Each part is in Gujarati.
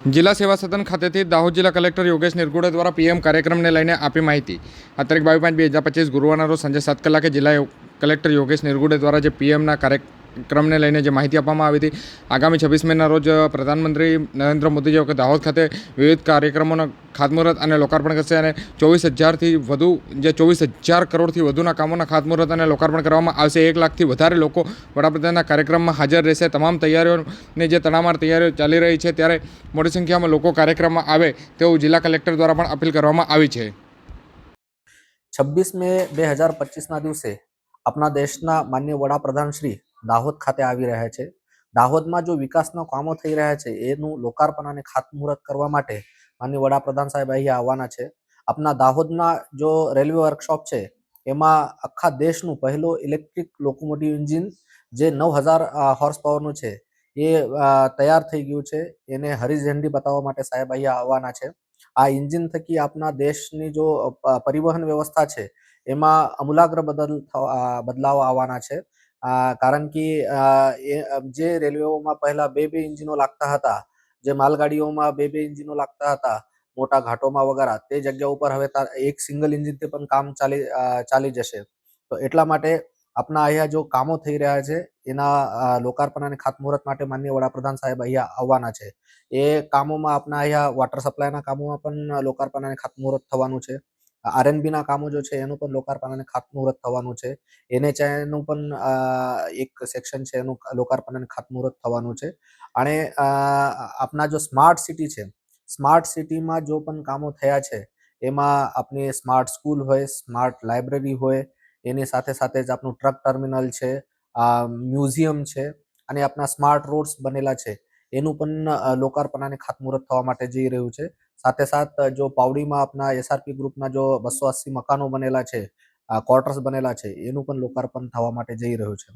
જિલ્લા સેવા સદન ખાતેથી દાહોદ જિલ્લા કલેક્ટર યોગેશ નિરગુડે દ્વારા પીએમ કાર્યક્રમને લઈને આપી માહિતી. આ તારીખ બાવીસ પાંચ બે હજાર પચીસ ગુરુવારના રોજ સાંજે સાત કલાકે જિલ્લા કલેક્ટર યોગેશ નિરગુડે દ્વારા જે પીએમના કાર્યક્રમને લઈને જે માહિતી આપવામાં આવી હતી. આગામી છવ્વીસ મેના રોજ પ્રધાનમંત્રી નરેન્દ્ર મોદી જે વખતે દાહોદ ખાતે વિવિધ કાર્યક્રમોના ખાતમુહૂર્ત અને લોકાર્પણ કરશે અને ચોવીસ હજારથી વધુ, જે ચોવીસ હજાર કરોડથી વધુના કામોના ખાતમુહૂર્ત અને લોકાર્પણ કરવામાં આવશે. એક લાખથી વધારે લોકો વડાપ્રધાનના કાર્યક્રમમાં હાજર રહેશે. તમામ તૈયારીઓની જે તડામાર તૈયારીઓ ચાલી રહી છે, ત્યારે મોટી સંખ્યામાં લોકો કાર્યક્રમમાં આવે તેવું જિલ્લા કલેક્ટર દ્વારા પણ અપીલ કરવામાં આવી છે. છવ્વીસ મે બે હજાર પચીસના દિવસે આપણા દેશના માન્ય વડાપ્રધાન શ્રી દાહોદ ખાતે આવી રહ્યા છે. દાહોદમાં જો વિકાસના કામો થઈ રહ્યા છે, એનું લોકાર્પણ અને ખાતમુહૂર્ત કરવા માટે માન્ય વડાપ્રધાન સાહેબ અહીંયા આવવાના છે. આપના દાહોદના જો રેલવે વર્કશોપ છે, એમાં આખા દેશનું પહેલો ઇલેક્ટ્રિક લોકોમોટિવ એન્જિન જે નવ હજાર હોર્સ પાવરનું છે, એ તૈયાર થઈ ગયું છે. એને હરી ઝંડી બતાવવા માટે સાહેબ અહીંયા આવવાના છે. આ એન્જિન થકી આપના દેશની જો પરિવહન વ્યવસ્થા છે, એમાં અમૂલાગ્ર બદલ બદલાવ આવવાના છે. કારણ કે જે રેલવેઓમાં પહેલા બે બે એન્જિનો લાગતા હતા, જે માલગાડીઓમાં બે બે ઇન્જિનો લાગતા હતા, મોટા ઘાટોમાં વગેરે, તે જગ્યા ઉપર હવે એક સિંગલ ઇન્જિનથી પણ કામ ચાલી ચાલી જશે. તો એટલા માટે આપણા અહીંયા જો કામો થઈ રહ્યા છે, એના લોકાર્પણ અને ખાતમુહૂર્ત માટે માન્ય વડાપ્રધાન સાહેબ અહીંયા આવવાના છે. એ કામોમાં આપણા અહીંયા વોટર સપ્લાયના કામોમાં પણ લોકાર્પણ અને ખાતમુહૂર્ત થવાનું છે. આરએનબી ના કામો જો છે, એનું પણ લોકાર્પણ અને ખાતમુહૂર્ત થવાનું છે. એનએચઆઈનું પણ એક સેક્શન છે, એનું લોકાર્પણ અને ખાતમુહૂર્ત થવાનું છે. અને આપના જો સ્માર્ટ સિટી છે સ્માર્ટ સિટીમાં જો પણ કામો થયા છે, એમાં આપની સ્માર્ટ સ્કૂલ હોય સ્માર્ટ લાઇબ્રેરી હોય, એની સાથે સાથે જ આપણું ટ્રક ટર્મિનલ છે મ્યુઝિયમ છે, અને આપના સ્માર્ટ રોડ્સ બનેલા છે. એનું પણ લોકાર્પણ અને ખાતમુહૂર્ત થવા માટે જઈ રહ્યું છે. સાથે સાથ જો પાવડીમાં આપણા એસઆરપી ગ્રુપના જો બસો અસી મકાનો બનેલા છે ક્વાર્ટર્સ બનેલા છે, એનું પણ લોકાર્પણ થવા માટે જઈ રહ્યું છે.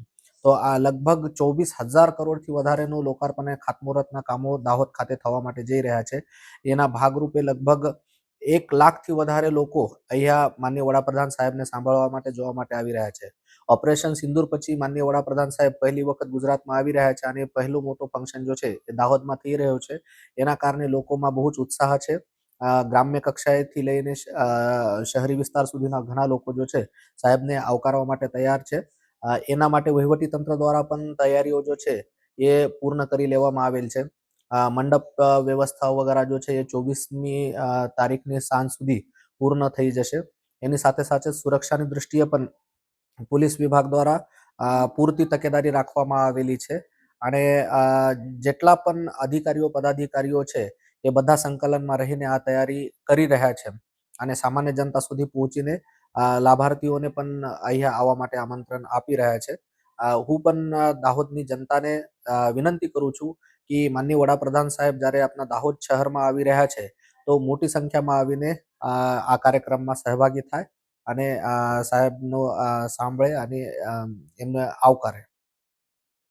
તો આ લગભગ ચોવીસ હજાર કરોડથી વધારેનું લોકાર્પણ અને ખાતમુહૂર્તના કામો દાહોદ ખાતે થવા માટે જઈ રહ્યા છે. એના ભાગરૂપે લગભગ એક લાખથી વધારે લોકો અહીંયા માન્ય વડાપ્રધાન સાહેબને સાંભળવા માટે જોવા માટે આવી રહ્યા છે. ઓપરેશન સિંદૂર પછી માન્ય વડાપ્રધાન સાહેબ પહેલી વખત ગુજરાતમાં આવી રહ્યા છે અને પહેલું મોટું ફંક્શન જો છે એ દાહોદમાં થઈ રહ્યો છે. એના કારણે લોકોમાં બહુ જ ઉત્સાહ છે. ગ્રામ્ય કક્ષાએથી લઈને શહેરી વિસ્તાર સુધીના ઘણા લોકો જો છે સાહેબને આવકારવા માટે તૈયાર છે. એના માટે વહીવટી તંત્ર દ્વારા પણ તૈયારીઓ જો છે એ પૂર્ણ કરી લેવામાં આવેલ છે. મંડપ વ્યવસ્થાઓ વ્યવસ્થા વગેરે જો છે એ ચોવીસમી તારીખની સાંજ સુધી પૂર્ણ થઈ જશે. એની સાથે સાથે સુરક્ષાની દૃષ્ટિએ પણ પોલીસ વિભાગ દ્વારા પૂરતી તકેદારી રાખવામાં આવેલી છે. અને જેટલા પણ અધિકારીઓ, પદાધિકારીઓ છે એ બધા સંકલનમાં રહીને આ તૈયારી કરી રહ્યા છે. અને સામાન્ય જનતા સુધી પહોંચીને લાભાર્થીઓને પણ અહીંયા આવવા માટે આમંત્રણ આપી રહ્યા છે. હું પણ દાહોદની જનતાને વિનંતી કરું છું કે માનનીય વડાપ્રધાન સાહેબ જ્યારે આપણા દાહોદ શહેરમાં આવી રહ્યા છે, તો મોટી સંખ્યામાં આવીને આ કાર્યક્રમમાં સહભાગી થાય અને સાહેબનો સાંભળે અને એમને આવકારે.